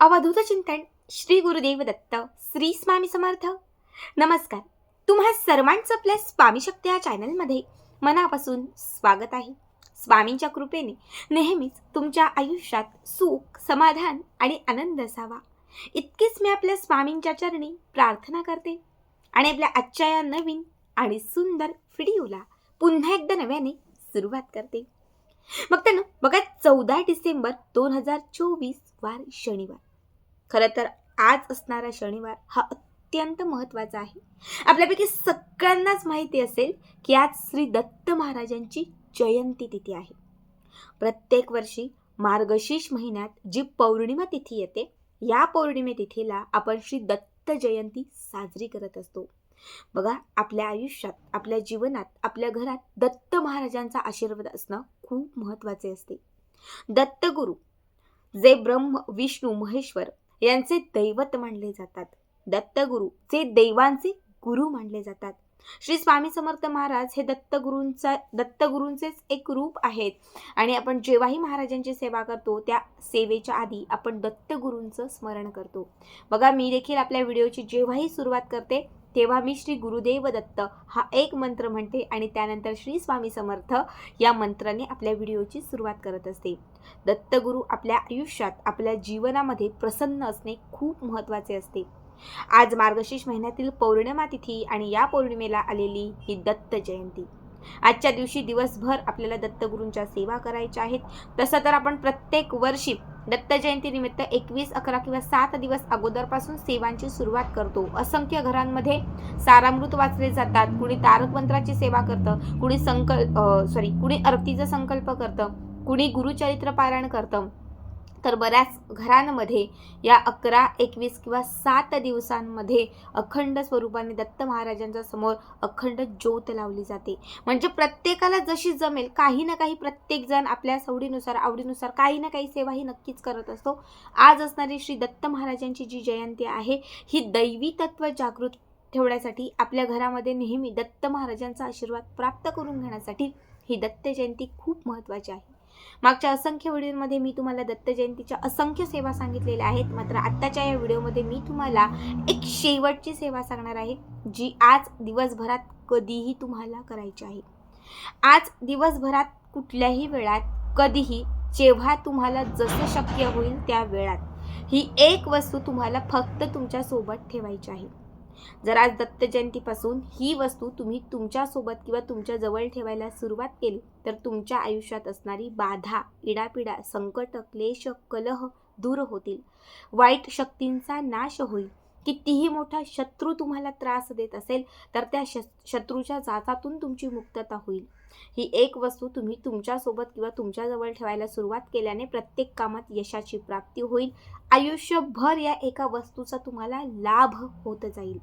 अवधूत चिंतन श्री गुरुदेव दत्त श्री स्वामी समर्थ. नमस्कार. तुम्हा सर्वांचं आपल्या स्वामी शक्ती या चॅनलमध्ये मनापासून स्वागत आहे. स्वामींच्या कृपेने नेहमीच तुमच्या आयुष्यात सुख समाधान आणि आनंद असावा. इतकीच मी आपल्या स्वामींच्या चरणी प्रार्थना करते आणि आपल्या आजच्या या नवीन आणि सुंदर व्हिडिओला पुन्हा एकदा नव्याने सुरुवात करते. मग त्यानं बघा चौदा डिसेंबर दोन हजार चोवीस वार शनिवार. खरं तर आज असणारा शनिवार हा अत्यंत महत्त्वाचा आहे. आपल्यापैकी सगळ्यांनाच माहिती असेल की आज श्री दत्त महाराजांची जयंती तिथी आहे. प्रत्येक वर्षी मार्गशीर्ष महिन्यात जी पौर्णिमा तिथी येते या पौर्णिमे तिथीला आपण श्री दत्त जयंती साजरी करत असतो. बघा आपल्या आयुष्यात आपल्या जीवनात आपल्या घरात दत्त महाराजांचा आशीर्वाद असणं खूप महत्त्वाचे असते. दत्तगुरु जे ब्रह्म विष्णू महेश्वर यांचे दैवत मानले जातात. दत्तगुरु जे देवांचे गुरु मानले जातात. श्री स्वामी समर्थ महाराज हे दत्तगुरूंचा दत्तगुरूंचेच एक रूप आहेत. आणि आपण जेव्हाही महाराजांची सेवा करतो त्या सेवेच्या आधी आपण दत्तगुरूंचं स्मरण करतो. बघा मी देखील आपल्या व्हिडिओची जेव्हाही सुरुवात करते तेव्हा मी श्री गुरुदेव दत्त हा एक मंत्र म्हणते आणि त्यानंतर श्री स्वामी समर्थ या मंत्राने आपल्या व्हिडिओची सुरुवात करत असते. दत्तगुरू आपल्या आयुष्यात आपल्या जीवनामध्ये प्रसन्न असणे खूप महत्त्वाचे असते. आज मार्गशीर्ष महिन्यातील पौर्णिमा तिथी आणि या पौर्णिमेला आलेली ही दत्त जयंती. आजच्या दिवशी दिवसभर आपल्याला दत्तगुरूंच्या सेवा करायच्या आहेत. तसं तर आपण प्रत्येक वर्षी दत्त जयंतीनिमित्त एकवीस अकरा किंवा सात दिवस अगोदरपासून सेवांची सुरुवात करतो. असंख्य घरांमध्ये सारामृत वाचले जातात. कुणी तारकमंत्राची सेवा करतं कुणी संकल्प सॉरी कुणी आरतीचा संकल्प करतं कुणी गुरुचरित्र पारायण करतं. तर बऱ्याच घरांमध्ये या अकरा एकवीस किंवा सात दिवसांमध्ये अखंड स्वरूपाने दत्त महाराजांच्या समोर अखंड ज्योत लावली जाते. म्हणजे प्रत्येकाला जशी जमेल काही ना काही प्रत्येकजण आपल्या सवडीनुसार आवडीनुसार काही ना काही सेवा ही नक्कीच करत असतो. आज असणारी श्री दत्त महाराजांची जी जयंती आहे ही दैवी तत्व जागृत ठेवण्यासाठी आपल्या घरामध्ये नेहमी दत्त महाराजांचा आशीर्वाद प्राप्त करून घेण्यासाठी ही दत्त जयंती खूप महत्त्वाची आहे. मागच्या असंख्य व्हिडिओमध्ये मी तुम्हाला दत्त जयंतीच्या असंख्य सेवा सांगितलेल्या आहेत. मात्र आत्ताच्या या व्हिडिओमध्ये मी तुम्हाला एक शेवटची सेवा सांगणार आहे जी आज दिवसभरात कधीही तुम्हाला करायची आहे. आज दिवसभरात कुठल्याही वेळात कधीही जेव्हा तुम्हाला जसं शक्य होईल त्या वेळात ही एक वस्तू तुम्हाला फक्त तुमच्यासोबत ठेवायची आहे. जर आज दत्त जयंतीपासून ही वस्तू तुम्ही तुमच्यासोबत किंवा तुमच्या जवळ ठेवायला सुरुवात केली तर तुमच्या आयुष्यात असणारी बाधा इडापिडा संकट क्लेश कलह दूर होतील. वाईट शक्तींचा नाश होईल. कितीही मोठा शत्रू तुम्हाला त्रास देत असेल तर त्या श शत्रूच्या जाचातून तुमची मुक्तता होईल. ही एक वस्तू तुम्ही तुमच्यासोबत किंवा तुमच्याजवळ ठेवायला सुरुवात केल्याने प्रत्येक कामात यशाची प्राप्ती होईल. आयुष्यभर या एका वस्तूचा तुम्हाला लाभ होत जाईल.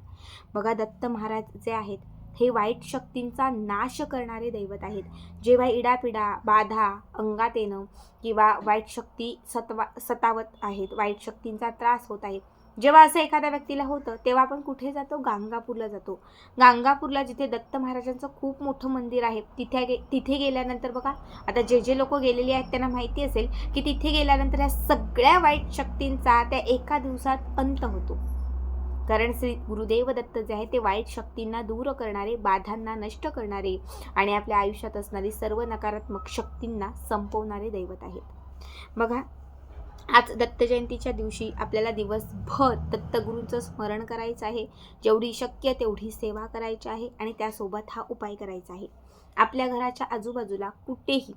बघा दत्त महाराज जे आहेत हे वाईट शक्तींचा नाश करणारे दैवत आहेत. जेव्हा इडापिडा बाधा अंगात येणं किंवा वाईट शक्ती सतवा सतावत आहेत वाईट शक्तींचा त्रास होत आहे जेव्हा असं एखाद्या व्यक्तीला होतं तेव्हा आपण कुठे जातो? गांगापूरला जातो. गांगापूरला जिथे दत्त महाराजांचं खूप मोठं मंदिर आहे तिथे गे तिथे गेल्यानंतर बघा आता जे जे लोक गेलेले आहेत त्यांना माहिती असेल की तिथे गेल्यानंतर ह्या सगळ्या वाईट शक्तींचा त्या एका दिवसात अंत होतो. कारण श्री गुरुदेव दत्त जे आहे ते वाईट शक्तींना दूर करणारे बाधांना नष्ट करणारे आणि आपल्या आयुष्यात असणारी सर्व नकारात्मक शक्तींना संपवणारे दैवत आहेत. बघा आज दत्त जयंतीच्या दिवशी आपल्याला दिवसभर दत्तगुरूंचं स्मरण करायचं आहे. जेवढी शक्य तेवढी सेवा करायची आहे आणि त्यासोबत हा उपाय करायचा आहे. आपल्या घराच्या आजूबाजूला कुठेही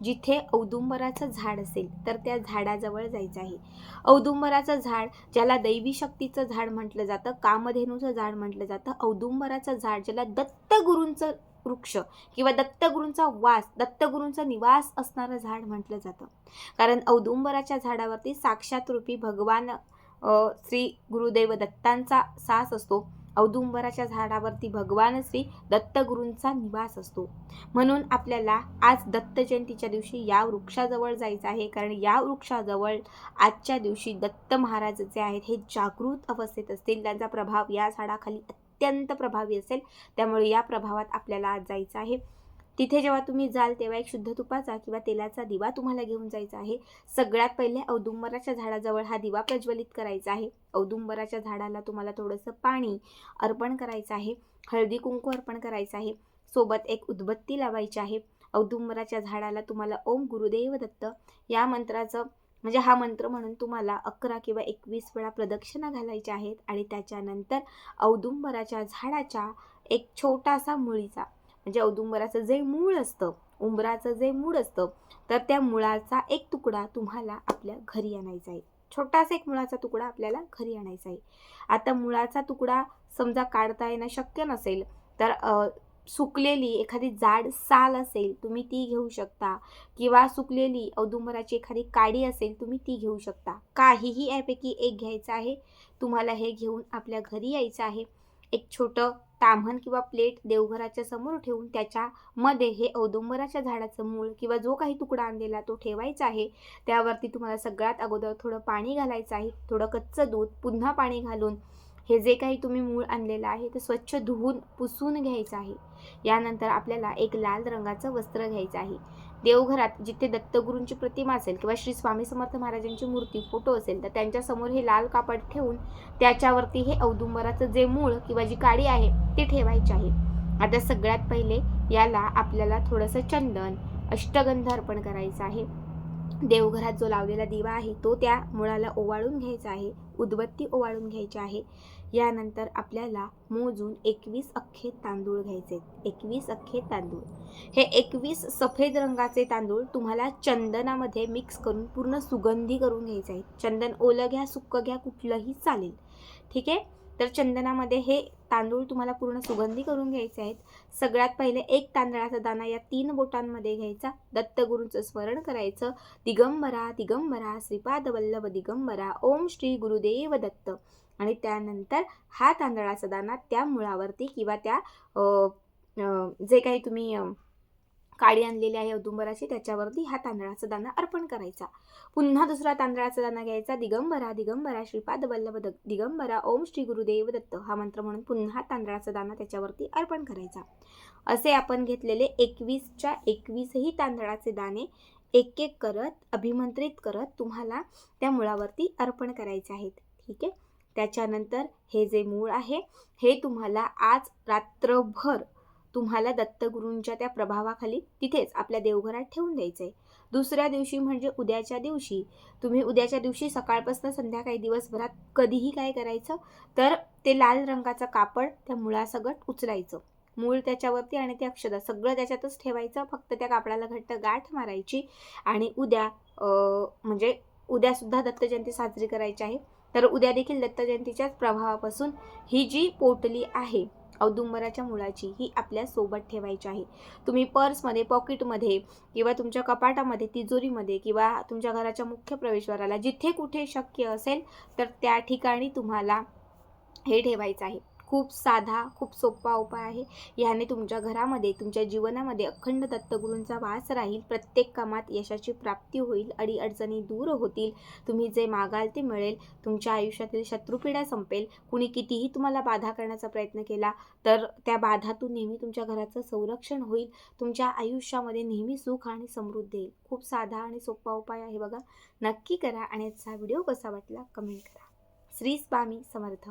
जिथे औदुंबराचं झाड असेल तर त्या झाडाजवळ जायचं आहे. औदुंबराचं झाड ज्याला दैवी शक्तीचं झाड म्हटलं जातं कामधेनूचं झाड म्हटलं जातं औदुंबराचं झाड ज्याला दत्तगुरूंचं वृक्ष किंवा दत्तगुरूंचा वास दत्तगुरूंचा निवास असणारं झाड म्हटलं जातं. कारण औदुंबराच्या झाडावरती साक्षात रूपी भगवान श्री गुरुदेव दत्तांचा सास असतो. औदुंबराच्या झाडावरती भगवान श्री दत्तगुरूंचा निवास असतो. म्हणून आपल्याला आज दत्त जयंतीच्या दिवशी या वृक्षाजवळ जायचं आहे. कारण या वृक्षाजवळ आजच्या दिवशी दत्त महाराज जे आहेत हे जागृत अवस्थेत असतील. त्यांचा प्रभाव या झाडाखाली अत्यंत प्रभावी असेल. त्यामुळे या प्रभावात आपल्याला आज जायचं आहे. तिथे जेव्हा तुम्ही जाल तेव्हा एक शुद्ध तुपाचा किंवा तेलाचा दिवा तुम्हाला घेऊन जायचा आहे. सगळ्यात पहिले औदुंबराच्या झाडाजवळ हा दिवा प्रज्वलित करायचा आहे. औदुंबराच्या झाडाला तुम्हाला थोडंसं पाणी अर्पण करायचं आहे. हळदी कुंकू अर्पण करायचं आहे. सोबत एक उदबत्ती लावायची आहे. औदुंबराच्या झाडाला तुम्हाला ओम गुरुदेव दत्त या मंत्राचं म्हणजे हा मंत्र म्हणून तुम्हाला अकरा किंवा एकवीस वेळा प्रदक्षिणा घालायच्या आहेत आणि त्याच्यानंतर औदुंबराच्या झाडाच्या एक छोटासा मुळीचा म्हणजे औदुंबराचं जे मूळ असतं उंबराचं जे मूळ असतं तर त्या मुळाचा एक तुकडा तुम्हाला आपल्या घरी आणायचा आहे. छोटासा एक मुळाचा तुकडा आपल्याला घरी आणायचा आहे. आता मुळाचा तुकडा समजा काढता येणं शक्य नसेल तर सुकलेली एखादी जाड साल असेल तुम्ही ती घेऊ शकता. किंवा सुकलेली औदुंबराची एखादी काडी असेल तुम्ही ती घेऊ शकता. काहीही यापैकी एक घ्यायचं आहे. तुम्हाला हे घेऊन आपल्या घरी यायचं आहे. एक छोटं ताम्हण किंवा प्लेट देवघराच्या समोर ठेवून त्याच्यामध्ये हे औदुंबराच्या झाडाचं मूळ किंवा जो काही तुकडा आणलेला तो ठेवायचा आहे. त्यावरती तुम्हाला सगळ्यात अगोदर थोडं पाणी घालायचं आहे. थोडं कच्चं दूध पुन्हा पाणी घालून हे जे काही तुम्ही मूळ आणलेलं आहे ते स्वच्छ धुवून पुसून घ्यायचं आहे. यानंतर आपल्याला एक लाल रंगाचं वस्त्र घ्यायचं आहे. देवघरात जिथे दत्तगुरूंची प्रतिमा असेल किंवा श्री स्वामी समर्थ महाराजांची मूर्ती फोटो असेल तर त्यांच्यासमोर हे लाल कापड ठेवून त्याच्यावरती हे औदुंबराचं जे मूळ किंवा जी काडी आहे ती ठेवायची आहे. आता सगळ्यात पहिले याला आपल्याला थोडंसं चंदन अष्टगंध अर्पण करायचं आहे. देवघरात जो लावलेला दिवा आहे तो त्या मुळाला ओवाळून घ्यायचा आहे. उदबत्ती ओवाळून घ्यायची आहे. यानंतर आपल्याला मोजून एकवीस अख्खे तांदूळ घ्यायचे एकवीस अख्खे तांदूळ. हे एकवीस सफेद रंगाचे तांदूळ तुम्हाला चंदनामध्ये मिक्स करून पूर्ण सुगंधी करून घ्यायचे आहे चंदन ओलं घ्या सुक्क घ्या कुठलंही चालेल. ठीक आहे? तर चंदनामध्ये हे तांदूळ तुम्हाला पूर्ण सुगंधी करून घ्यायचे आहेत. सगळ्यात पहिले एक तांदळाचा दाना या तीन बोटांमध्ये घ्यायचा. दत्तगुरूंचं स्मरण करायचं. दिगंबरा दिगंबरा श्रीपाद वल्लभ दिगंबरा ओम श्री गुरुदेव दत्त. आणि त्यानंतर हा तांदळाचा दाना त्या मुळावरती किंवा त्या जे काही तुम्ही काळी काडी आणलेली आहे औदुंबराची त्याच्यावरती हा तांदळाचा दाणा अर्पण करायचा. पुन्हा दुसरा तांदळाचा दाणा घ्यायचा. दिगंबरा दिगंबरा श्रीपाद वल्लभ दिगंबरा ओम श्री गुरुदेव दत्त हा मंत्र म्हणून पुन्हा तांदळाचा दाणा त्याच्यावरती अर्पण करायचा. असे आपण घेतलेले एकवीसच्या एकवीसही तांदळाचे दाणे एक एक करत अभिमंत्रित करत तुम्हाला त्या मुळावरती अर्पण करायचे आहेत. ठीक आहे? त्याच्यानंतर हे जे मूळ आहे हे तुम्हाला आज रात्रभर तुम्हाला दत्तगुरूंच्या त्या प्रभावाखाली तिथेच आपल्या देवघरात ठेवून द्यायचं आहे दुसऱ्या दिवशी म्हणजे उद्याच्या दिवशी तुम्ही उद्याच्या दिवशी सकाळपासून संध्याकाळी दिवसभरात कधीही काय करायचं तर ते लाल रंगाचं कापड त्या मुळासगट उचलायचं. मूळ त्याच्यावरती आणि ते अक्षदा सगळं त्याच्यातच ठेवायचं फक्त त्या कापडाला घट्ट गाठ मारायची आणि उद्या म्हणजे उद्यासुद्धा दत्त जयंती साजरी करायची आहे. तर उद्या देखील दत्त जयंतीच्याच प्रभावापासून ही जी पोटली आहे औदुंबराच्या मुळाची ही आपल्यासोबत ठेवायची आहे. तुम्ही पर्समध्ये पॉकेटमध्ये किंवा तुमच्या कपाटामध्ये तिजोरीमध्ये किंवा तुमच्या घराच्या मुख्य प्रवेशद्वाराला जिथे कुठे शक्य असेल तर त्या ठिकाणी तुम्हाला हे ठेवायचं आहे. खूप साधा खूप सोपा उपाय आहे. ह्याने तुमच्या घरामध्ये तुमच्या जीवनामध्ये अखंड दत्तगुरूंचा वास राहील प्रत्येक कामात यशाची प्राप्ती होईल अडीअडचणी दूर होतील. तुम्ही जे मागाल ते मिळेल. तुमच्या आयुष्यातील शत्रुपिढा संपेल. कुणी कितीही तुम्हाला बाधा करण्याचा प्रयत्न केला तर त्या बाधातून नेहमी तुमच्या घराचं संरक्षण होईल. तुमच्या आयुष्यामध्ये नेहमी सुख आणि समृद्धी येईल. खूप साधा आणि सोपा उपाय आहे बघा. नक्की करा आणि आजचा व्हिडिओ कसा वाटला कमेंट करा. श्री स्वामी समर्थ.